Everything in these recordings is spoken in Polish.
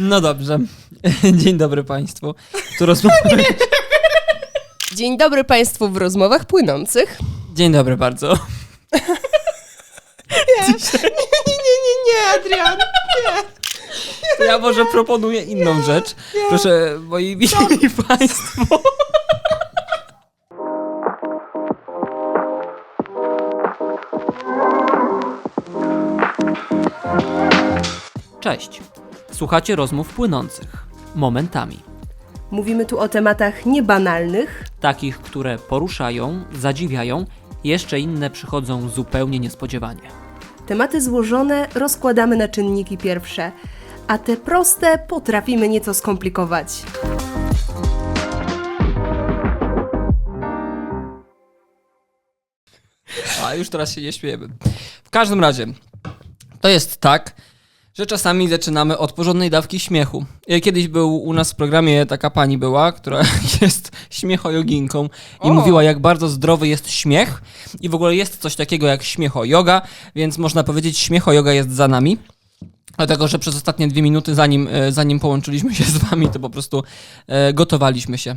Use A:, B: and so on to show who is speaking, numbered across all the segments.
A: No dobrze. Dzień dobry Państwu. Tu rozmowa...
B: Dzień dobry Państwu w rozmowach płynących.
A: Dzień dobry bardzo.
B: Nie, nie, nie, nie, nie, Adrian.
A: To ja może proponuję inną rzecz. Proszę, moi mili Państwo. Cześć. Słuchacie rozmów płynących. Momentami.
B: Mówimy tu o tematach niebanalnych,
A: Takich, które poruszają, zadziwiają, jeszcze inne przychodzą zupełnie niespodziewanie.
B: tematy złożone rozkładamy na czynniki pierwsze, a te proste potrafimy nieco skomplikować.
A: A już teraz się nie śmiejemy. W każdym razie, to jest tak, że czasami zaczynamy od porządnej dawki śmiechu. E, Kiedyś był u nas w programie taka pani była, która jest śmiechojoginką i
B: O.
A: mówiła, jak bardzo zdrowy jest śmiech i w ogóle jest coś takiego jak śmiecho-yoga, więc można powiedzieć, śmiecho-yoga jest za nami. Dlatego, że przez ostatnie dwie minuty, zanim, e, zanim połączyliśmy się z wami, to po prostu e, gotowaliśmy się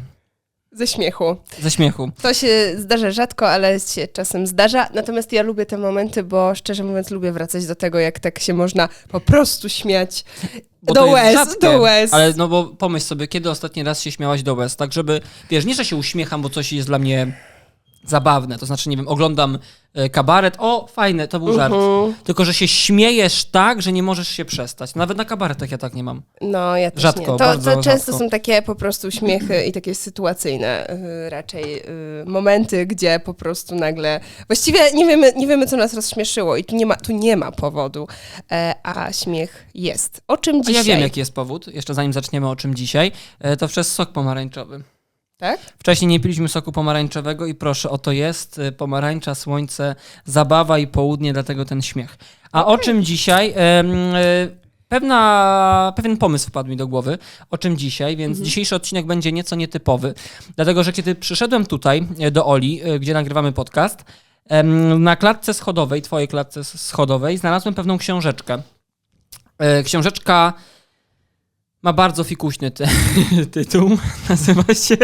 B: Ze śmiechu.
A: ze śmiechu.
B: To się zdarza rzadko, ale się czasem zdarza. Natomiast ja lubię te momenty, bo szczerze mówiąc lubię wracać do tego, jak tak się można po prostu śmiać.
A: Bo
B: do łez, do łez.
A: Ale no bo pomyśl sobie, kiedy ostatni raz się śmiałaś do łez, tak żeby, wiesz, nie, że się uśmiecham, bo coś jest dla mnie zabawne, to znaczy, nie wiem, oglądam e, kabaret, o, fajne, to był żart.
B: Mhm.
A: Tylko, że się śmiejesz tak, że nie możesz się przestać. Nawet na kabaretach ja tak nie mam.
B: No, ja też
A: Rzadko,
B: nie. To, to często
A: rzadko.
B: są takie po prostu śmiechy i takie sytuacyjne y, raczej y, momenty, gdzie po prostu nagle właściwie nie wiemy, nie wiemy co nas rozśmieszyło i tu nie ma, tu nie ma powodu, e, a śmiech jest. O czym
A: A
B: dzisiaj?
A: ja wiem, jaki jest powód, jeszcze zanim zaczniemy o czym dzisiaj, e, to przez sok pomarańczowy.
B: Tak?
A: Wcześniej nie piliśmy soku pomarańczowego i proszę, oto jest y, pomarańcza, słońce, zabawa i południe, dlatego ten śmiech. A o czym dzisiaj? Y, Pewna, pewien pomysł wpadł mi do głowy, o czym dzisiaj, więc dzisiejszy odcinek będzie nieco nietypowy, dlatego że kiedy przyszedłem tutaj e, do Oli, e, gdzie nagrywamy podcast, na klatce schodowej, twojej klatce schodowej, znalazłem pewną książeczkę. E, Książeczka ma bardzo fikuśny ty tytuł, nazywa się...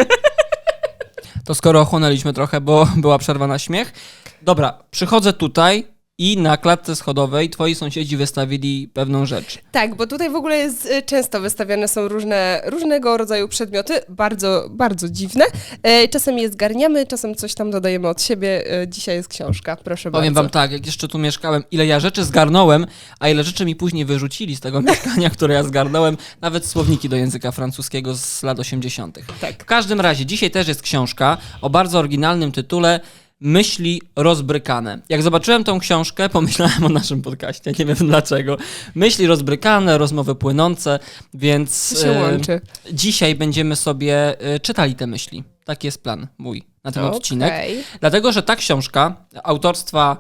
A: To skoro ochłonęliśmy trochę, bo była przerwa na śmiech. Dobra, przychodzę tutaj i na klatce schodowej twoi sąsiedzi wystawili pewną rzecz.
B: Tak, bo tutaj w ogóle jest y, często wystawiane są różne, różnego rodzaju przedmioty, bardzo, bardzo dziwne. E, Czasem je zgarniamy, czasem coś tam dodajemy od siebie. E, Dzisiaj jest książka, proszę
A: Powiem
B: bardzo.
A: wam tak, jak jeszcze tu mieszkałem, ile ja rzeczy zgarnąłem, a ile rzeczy mi później wyrzucili z tego mieszkania, które ja zgarnąłem, nawet słowniki do języka francuskiego z lat 80.
B: Tak.
A: W każdym razie, dzisiaj też jest książka o bardzo oryginalnym tytule Myśli rozbrykane. Jak zobaczyłem tą książkę, pomyślałem o naszym podcaście, nie wiem dlaczego. Myśli rozbrykane, rozmowy płynące, więc
B: się
A: e,
B: łączy?
A: dzisiaj będziemy sobie e, czytali te myśli. Taki jest plan mój na ten odcinek.
B: Okej.
A: Dlatego, że ta książka autorstwa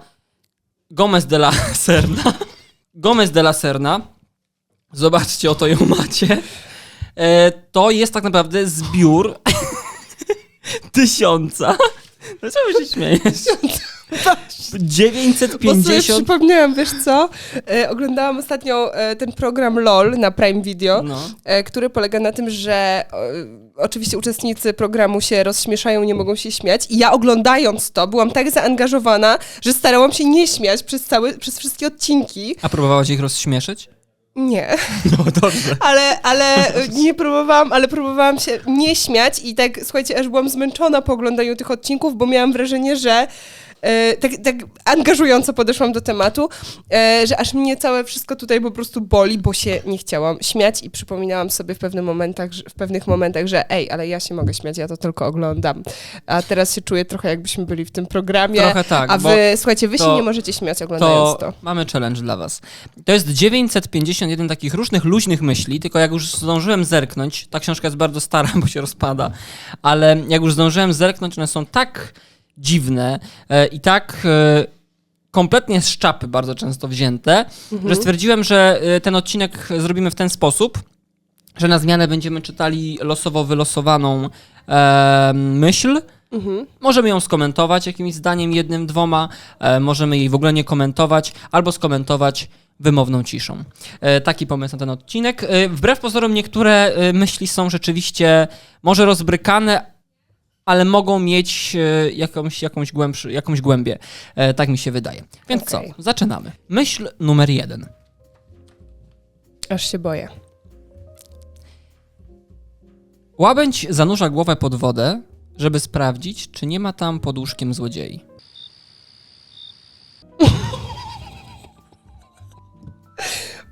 A: Gomez de la Serna, Gomez de la Serna, zobaczcie, oto ją macie, e, to jest tak naprawdę zbiór tysiąca. Dlaczego się śmiejesz?
B: Bo sobie
A: 950...
B: przypomniałam, wiesz co? E, oglądałam ostatnio e, ten program LOL na Prime Video,
A: No.
B: e, który polega na tym, że e, oczywiście uczestnicy programu się rozśmieszają, nie mogą się śmiać. I ja oglądając to byłam tak zaangażowana, że starałam się nie śmiać przez, cały, przez wszystkie odcinki.
A: A próbowałaś ich rozśmieszyć?
B: Nie.
A: No dobrze.
B: Ale, ale e, nie próbowałam, ale próbowałam się nie śmiać i tak, słuchajcie, aż byłam zmęczona po oglądaniu tych odcinków, bo miałam wrażenie, że e, tak, tak angażująco podeszłam do tematu, e, że aż mnie całe wszystko tutaj po prostu boli, bo się nie chciałam śmiać i przypominałam sobie w pewnych momentach, że, w pewnych momentach, że ej, ale ja się mogę śmiać, ja to tylko oglądam. A teraz się czuję trochę jakbyśmy byli w tym programie,
A: Trochę tak,
B: a
A: bo
B: wy, słuchajcie, wy się nie możecie śmiać oglądając
A: to
B: to.
A: mamy challenge dla was. To jest 951 takich różnych luźnych myśli, tylko jak już zdążyłem zerknąć, ta książka jest bardzo stara, bo się rozpada, ale jak już zdążyłem zerknąć, one są tak dziwne e, i tak e, kompletnie z czapy bardzo często wzięte, że stwierdziłem, że e, ten odcinek zrobimy w ten sposób, że na zmianę będziemy czytali losowo wylosowaną e, myśl,
B: Mhm.
A: Możemy ją skomentować jakimś zdaniem, jednym, dwoma, e, możemy jej w ogóle nie komentować, albo skomentować wymowną ciszą. E, taki pomysł na ten odcinek. Wbrew pozorom niektóre myśli są rzeczywiście może rozbrykane, ale mogą mieć e, jakąś, jakąś, głębszy, jakąś głębię. E, tak mi się wydaje. Więc
B: Okej.
A: co? Zaczynamy. Myśl numer jeden.
B: Aż się boję.
A: Łabędź zanurza głowę pod wodę, żeby sprawdzić, czy nie ma tam pod łóżkiem złodziei.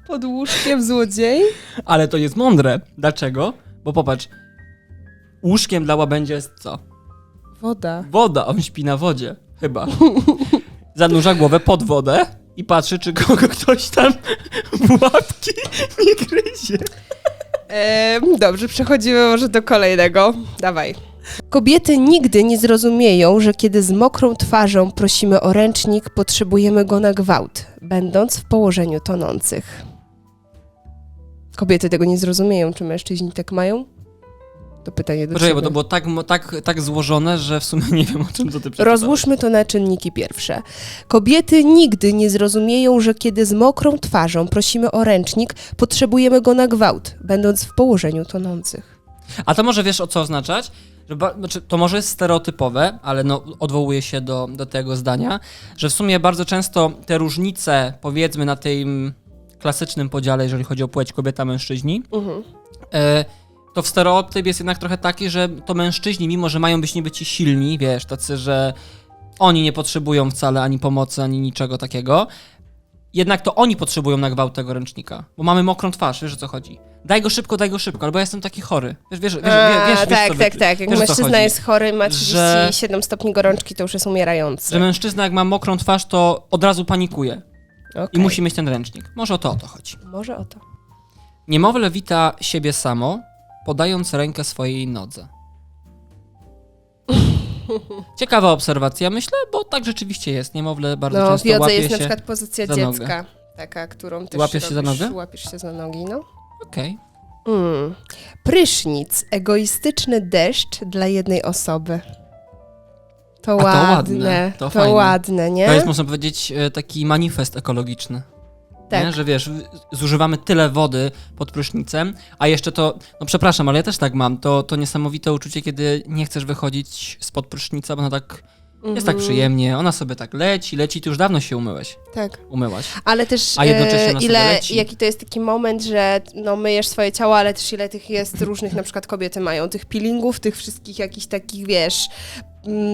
B: Pod łóżkiem złodziej?
A: Ale to jest mądre. Dlaczego? Bo popatrz, łóżkiem dla łabędzia jest co?
B: Woda.
A: Woda, on śpi na wodzie. Chyba. Zanurza głowę pod wodę i patrzy, czy kogo ktoś tam w łapki nie gryzie.
B: Em, dobrze, przechodzimy może do kolejnego. Dawaj. Kobiety nigdy nie zrozumieją, że kiedy z mokrą twarzą prosimy o ręcznik, potrzebujemy go na gwałt, będąc w położeniu tonących. Kobiety tego nie zrozumieją. Czy mężczyźni tak mają? To pytanie do
A: Poczekaj, bo
B: ciebie.
A: to było tak, tak, tak złożone, że w sumie nie wiem, o czym to ty przeczytałeś.
B: Rozłóżmy to na czynniki pierwsze. Kobiety nigdy nie zrozumieją, że kiedy z mokrą twarzą prosimy o ręcznik, potrzebujemy go na gwałt, będąc w położeniu tonących.
A: A to może wiesz, o co oznaczać? Znaczy, to może jest stereotypowe, ale no, odwołuje się do, do tego zdania, że w sumie bardzo często te różnice, powiedzmy na tym klasycznym podziale, jeżeli chodzi o płeć kobieta-mężczyźni,
B: Mhm.
A: e, to w stereotyp jest jednak trochę taki, że to mężczyźni, mimo że mają być niby ci silni, wiesz, tacy, że oni nie potrzebują wcale ani pomocy, ani niczego takiego, jednak to oni potrzebują na gwałt tego ręcznika, bo mamy mokrą twarz, wiesz o co chodzi. Daj go szybko, daj go szybko, albo ja jestem taki chory. Wiesz, wiesz, wiesz, wiesz,
B: A,
A: wiesz, wiesz
B: tak, tak, tak. Jak
A: wiesz,
B: mężczyzna jest chory, ma
A: Że-
B: 37 stopni gorączki, to już jest umierający.
A: Że mężczyzna jak ma mokrą twarz, to od razu panikuje i
B: Okej.
A: musi mieć ten ręcznik. Może o to o to chodzi.
B: Może o to.
A: Niemowlę wita siebie samo, podając rękę swojej nodze. Ciekawa obserwacja, myślę, bo tak rzeczywiście jest. Niemowlę bardzo
B: No,
A: często łapie
B: jest
A: się...
B: na przykład pozycja
A: za nogę.
B: dziecka. Taka, którą też
A: Łapiesz się za
B: robisz,
A: nogę?
B: Łapiesz się za nogi, no.
A: Okej.
B: Mm. Prysznic. Egoistyczny deszcz dla jednej osoby. To
A: A to
B: ładne.
A: ładne, to
B: To,
A: fajne.
B: ładne, nie?
A: To jest, można powiedzieć, e, taki manifest ekologiczny.
B: Tak.
A: Nie? Że wiesz, zużywamy tyle wody pod prysznicem, a jeszcze to, no przepraszam, ale ja też tak mam, to, to niesamowite uczucie, kiedy nie chcesz wychodzić spod prysznica, bo ona tak, jest tak
B: Mhm.
A: przyjemnie, ona sobie tak leci, leci, ty już dawno się umyłeś,
B: Tak.
A: umyłaś.
B: Ale też
A: A jednocześnie
B: e,
A: ona
B: ile,
A: leci.
B: jaki to jest taki moment, że no, myjesz swoje ciało, ale też ile tych jest różnych, na przykład kobiety mają tych peelingów, tych wszystkich jakichś takich, wiesz,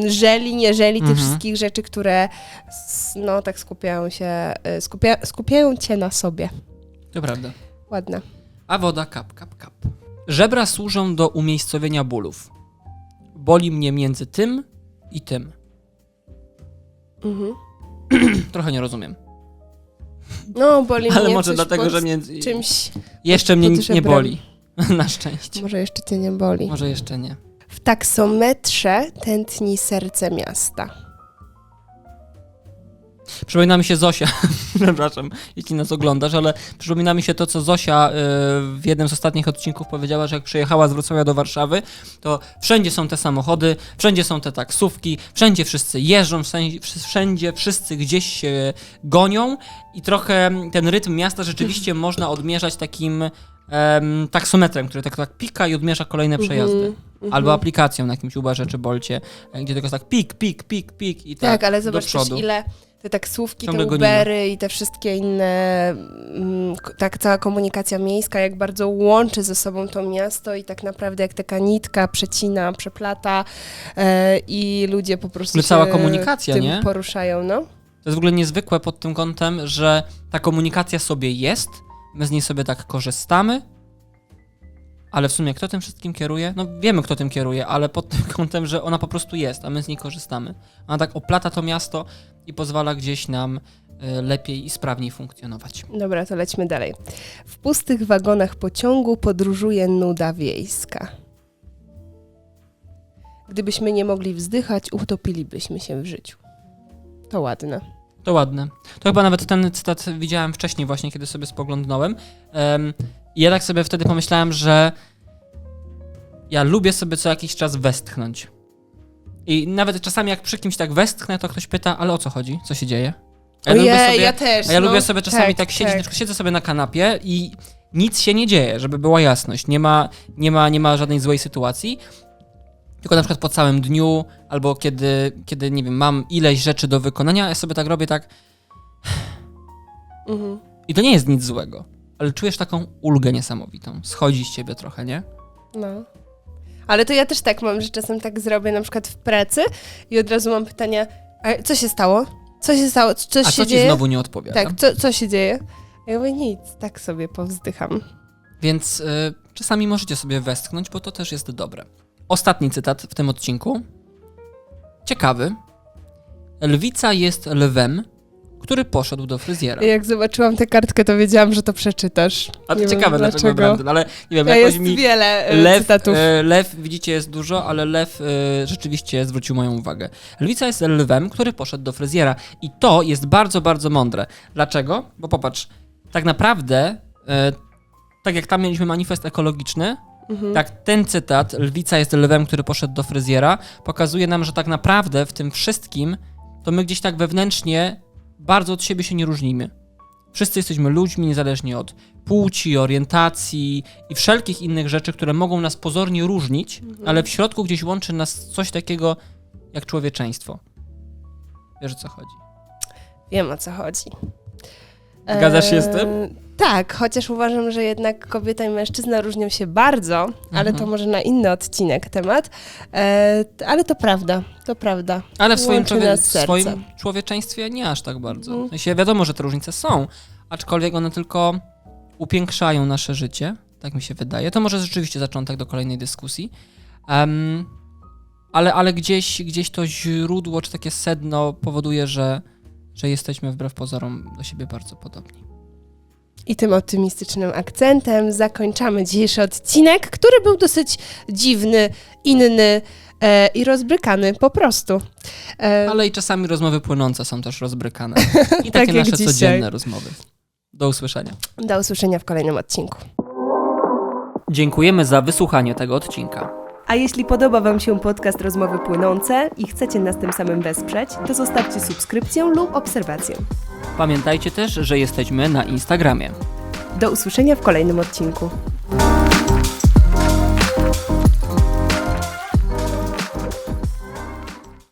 B: żeli, nie żeli, tych
A: Mhm.
B: wszystkich rzeczy, które no tak skupiają się, e, skupia, skupiają cię na sobie.
A: To prawda.
B: Ładne.
A: A woda kap, kap, kap. Żebra służą do umiejscowienia bólów. Boli mnie między tym i tym.
B: Mhm.
A: Trochę nie rozumiem.
B: No, boli
A: Ale
B: mnie
A: może dlatego, że między...
B: czymś,
A: jeszcze mnie nic nie boli. Na szczęście.
B: może jeszcze cię nie boli.
A: Może jeszcze nie.
B: W taksometrze tętni serce miasta.
A: Przypomina mi się Zosia, przepraszam, jeśli nas oglądasz, ale przypomina mi się to, co Zosia y, w jednym z ostatnich odcinków powiedziała, że jak przyjechała z Wrocławia do Warszawy, to wszędzie są te samochody, wszędzie są te taksówki, wszędzie wszyscy jeżdżą, wszędzie, wszyscy gdzieś się gonią i trochę ten rytm miasta rzeczywiście można odmierzać takim em, taksometrem, który tak, tak pika i odmierza kolejne przejazdy.
B: Mhm, mhm.
A: Albo aplikacją na jakimś Uberze czy Bolcie, e, gdzie tylko jest tak pik, pik, pik, pik i tak,
B: Tak, ale zobacz ile te taksówki,
A: Ciągle
B: te. Ubery i te wszystkie inne, mm, tak cała komunikacja miejska, jak bardzo łączy ze sobą to miasto i tak naprawdę jak taka nitka przecina, przeplata e, i ludzie po prostu się
A: cała komunikacja, nie?
B: poruszają, no.
A: To jest w ogóle niezwykłe pod tym kątem, że ta komunikacja sobie jest, my z niej sobie tak korzystamy, ale w sumie kto tym wszystkim kieruje? No wiemy, kto tym kieruje, ale pod tym kątem, że ona po prostu jest, a my z niej korzystamy. Ona tak oplata to miasto i pozwala gdzieś nam y, lepiej i sprawniej funkcjonować.
B: Dobra, to lećmy dalej. W pustych wagonach pociągu podróżuje nuda wiejska. Gdybyśmy nie mogli wzdychać, utopilibyśmy się w życiu. To ładne.
A: To ładne. To chyba nawet ten cytat widziałem wcześniej właśnie, kiedy sobie spoglądnąłem. Um, I ja tak sobie wtedy pomyślałem, że ja lubię sobie co jakiś czas westchnąć. I nawet czasami jak przy kimś tak westchnę, to ktoś pyta, ale o co chodzi? Co się dzieje? A ja lubię
B: Ojej,
A: sobie,
B: ja też.
A: a ja
B: no.
A: lubię sobie czasami tak, siedzieć, na przykład siedzę sobie na kanapie i nic się nie dzieje, żeby była jasność. Nie ma, nie ma, nie ma żadnej złej sytuacji. Tylko na przykład po całym dniu, albo kiedy, kiedy, nie wiem, mam ileś rzeczy do wykonania, ja sobie tak robię tak.
B: Mhm.
A: I to nie jest nic złego, ale czujesz taką ulgę niesamowitą. Schodzi z ciebie trochę, nie?
B: No. Ale to ja też tak mam, że czasem tak zrobię na przykład w pracy i od razu mam pytania, a co się stało? Co się stało? Coś
A: A
B: się
A: co ci
B: dzieje?
A: znowu nie odpowiada?
B: Tak, co, co się dzieje? A ja mówię, nic, tak sobie powzdycham.
A: Więc y, czasami możecie sobie westchnąć, bo to też jest dobre. Ostatni cytat w tym odcinku. Ciekawy. Lwica jest lwem, który poszedł do fryzjera.
B: I jak zobaczyłam tę kartkę, to wiedziałam, że to przeczytasz.
A: A to
B: Nie wiem
A: ciekawe, dlaczego, Brandon, ale nie wiem,
B: Ja
A: jakoś
B: jest
A: mi
B: wiele e,
A: lew,
B: cytatów.
A: e, lew, widzicie, jest dużo, ale lew e, rzeczywiście zwrócił moją uwagę. Lwica jest lwem, który poszedł do fryzjera i to jest bardzo, bardzo mądre. Dlaczego? Bo popatrz, tak naprawdę, tak jak tam mieliśmy manifest ekologiczny,
B: Mhm.
A: tak, ten cytat, lwica jest lwem, który poszedł do fryzjera, pokazuje nam, że tak naprawdę w tym wszystkim to my gdzieś tak wewnętrznie bardzo od siebie się nie różnimy. Wszyscy jesteśmy ludźmi, niezależnie od płci, orientacji i wszelkich innych rzeczy, które mogą nas pozornie różnić, ale w środku gdzieś łączy nas coś takiego jak człowieczeństwo. Wiesz o co chodzi?
B: Wiem o co chodzi.
A: Zgadzasz się z tym?
B: Tak, chociaż uważam, że jednak kobieta i mężczyzna różnią się bardzo, ale
A: Mhm.
B: to może na inny odcinek temat. E, ale to prawda, to prawda.
A: Ale w swoim, człowie- swoim człowieczeństwie nie aż tak bardzo.
B: Mhm.
A: W sensie wiadomo, że te różnice są, aczkolwiek one tylko upiększają nasze życie, tak mi się wydaje. To może rzeczywiście zaczątek do kolejnej dyskusji. Em, ale ale gdzieś, gdzieś to źródło, czy takie sedno powoduje, że, że jesteśmy wbrew pozorom do siebie bardzo podobni.
B: I tym optymistycznym akcentem zakończamy dzisiejszy odcinek, który był dosyć dziwny, inny e, i rozbrykany po prostu. E,
A: Ale i czasami rozmowy płynące są też rozbrykane. I
B: Tak
A: takie
B: jak
A: nasze
B: dzisiaj.
A: codzienne rozmowy. Do usłyszenia.
B: Do usłyszenia w kolejnym odcinku.
A: Dziękujemy za wysłuchanie tego odcinka.
B: A jeśli podoba Wam się podcast Rozmowy Płynące i chcecie nas tym samym wesprzeć, to zostawcie subskrypcję lub obserwację.
A: Pamiętajcie też, że jesteśmy na Instagramie.
B: Do usłyszenia w kolejnym odcinku.